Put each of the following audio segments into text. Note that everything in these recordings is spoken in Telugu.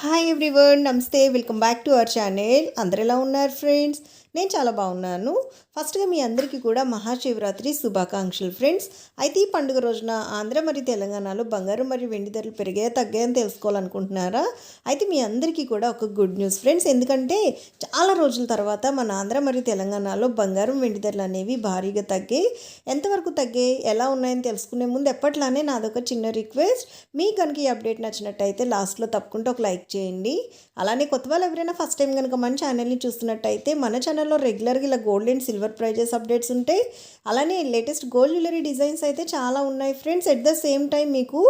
హాయ్ ఎవ్రీవన్ నమస్తే welcome back to our channel అందరు ఎలా ఉన్నారు ఫ్రెండ్స్ నేను చాలా బాగున్నాను. ఫస్ట్గా మీ అందరికీ కూడా మహాశివరాత్రి శుభాకాంక్షలు ఫ్రెండ్స్ అయితే ఈ పండుగ రోజున ఆంధ్ర మరియు తెలంగాణలో బంగారం మరియు వెండి ధరలు పెరిగాయా తగ్గాయని తెలుసుకోవాలనుకుంటున్నారా? అయితే మీ అందరికీ కూడా ఒక గుడ్ న్యూస్ ఫ్రెండ్స్ ఎందుకంటే చాలా రోజుల తర్వాత మన ఆంధ్ర మరియు తెలంగాణలో బంగారం వెండి ధరలు అనేవి భారీగా తగ్గాయి. ఎంతవరకు తగ్గాయి ఎలా ఉన్నాయని తెలుసుకునే ముందు ఎప్పట్లానే నాదొక చిన్న రిక్వెస్ట్ మీ కనుక ఈ అప్డేట్ నచ్చినట్టయితే లాస్ట్లో తప్పకుండా ఒక లైక్ చేయండి. అలానే కొత్త వాళ్ళు ఎవరైనా ఫస్ట్ టైం కనుక మన ఛానల్ని చూస్తున్నట్టయితే మన ఛానల్లో రెగ్యులర్గా ఇలా gold and silver prices updates ఉంటాయి అలానే లేటెస్ట్ గోల్డ్ జ్యువెలరీ డిజైన్స్ అయితే చాలా ఉన్నాయి friends at the same time మీకు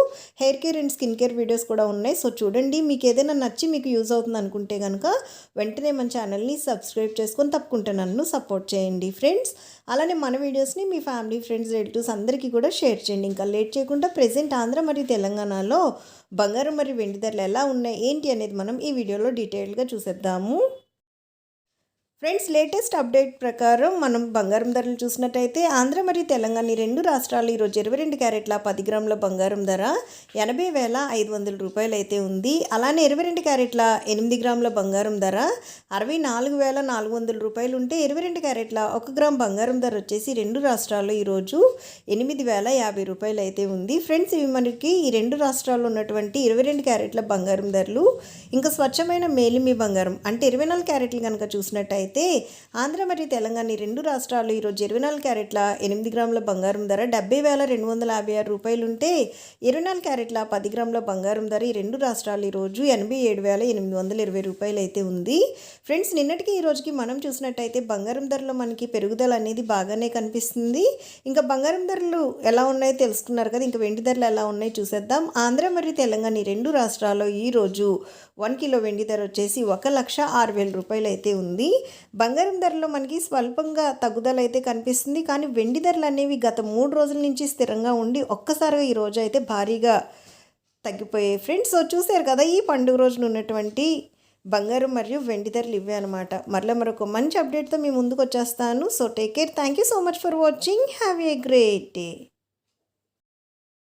hair care and skin care videos కూడా ఉన్నాయి. సో చూడండి మీకు ఏదైనా నచ్చి మీకు యూజ్ అవుతుంది అనుకుంటే కనుక వెంటనే మన ఛానల్ని సబ్స్క్రైబ్ చేసుకొని తప్పకుండా నన్ను సపోర్ట్ చేయండి ఫ్రెండ్స్ అలానే మన వీడియోస్ని మీ ఫ్యామిలీ ఫ్రెండ్స్ రిలేటివ్స్ అందరికీ కూడా షేర్ చేయండి. ఇంకా లేట్ చేయకుండా ప్రజెంట్ ఆంధ్ర మరియు తెలంగాణలో బంగారం మరియు వెండి ధరలు ఎలా ఉన్నాయి? ఏంటి అనేది మనం ఈ వీడియోలో డీటెయిల్గా చూసేద్దాము. ఫ్రెండ్స్ లేటెస్ట్ అప్డేట్ ప్రకారం మనం బంగారం ధరలు చూసినట్టయితే ఆంధ్ర మరియు తెలంగాణ రెండు రాష్ట్రాలు ఈరోజు ఇరవై రెండు క్యారెట్ల పది గ్రాముల బంగారం ధర ఎనభై వేల ఐదు వందల రూపాయలు అయితే ఉంది. అలానే ఇరవై రెండు క్యారెట్ల ఎనిమిది గ్రాముల బంగారం ధర అరవై నాలుగు వేల నాలుగు వందల రూపాయలు ఉంటే ఇరవై రెండు క్యారెట్ల ఒక గ్రామ్ బంగారం ధర వచ్చేసి రెండు రాష్ట్రాల్లో ఈరోజు ఎనిమిది వేల యాభై రూపాయలు అయితే ఉంది. ఫ్రెండ్స్ ఇవి మనకి ఈ రెండు రాష్ట్రాల్లో ఉన్నటువంటి ఇరవై రెండు క్యారెట్ల బంగారం ధరలు. ఇంకా స్వచ్ఛమైన మేలిమి బంగారం అంటే ఇరవై నాలుగు క్యారెట్లు కనుక చూసినట్టయితే అయితే ఆంధ్ర మరియు తెలంగాణ రెండు రాష్ట్రాలు ఈరోజు ఇరవై నాలుగు క్యారెట్ల ఎనిమిది గ్రాముల బంగారం ధర డెబ్బై వేల రెండు వందల యాభై ఆరు రూపాయలు ఉంటే ఇరవై నాలుగు క్యారెట్ల పది గ్రాముల బంగారం ధర ఈ రెండు రాష్ట్రాలు ఈరోజు ఎనభై ఏడు వేల ఎనిమిది వందల ఇరవై రూపాయలు అయితే ఉంది. ఫ్రెండ్స్ నిన్నటికి ఈ రోజుకి మనం చూసినట్టయితే బంగారం ధరలో మనకి పెరుగుదల అనేది బాగానే కనిపిస్తుంది. ఇంకా బంగారం ధరలు ఎలా ఉన్నాయో తెలుసుకున్నారు కదా ఇంకా వెండి ధరలు ఎలా ఉన్నాయో చూసేద్దాం. ఆంధ్ర మరియు తెలంగాణ ఈ రెండు రాష్ట్రాల్లో ఈరోజు వన్ కిలో వెండి ధర వచ్చేసి ఒక లక్ష ఆరు వేల రూపాయలు అయితే ఉంది. బంగారం ధరలో మనకి స్వల్పంగా తగ్గుదల అయితే కనిపిస్తుంది. కానీ వెండి ధరలు అనేవి గత మూడు రోజుల నుంచి స్థిరంగా ఉండి ఒక్కసారిగా ఈ రోజు అయితే భారీగా తగ్గిపోయాయి. ఫ్రెండ్స్ చూసారు కదా ఈ పండుగ రోజున ఉన్నటువంటి బంగారం మరియు వెండి ధరలు ఇవే అనమాట మరలా మరొక మంచి అప్డేట్తో మీ ముందుకు వచ్చేస్తాను. So take care thank you so much for watching have a great day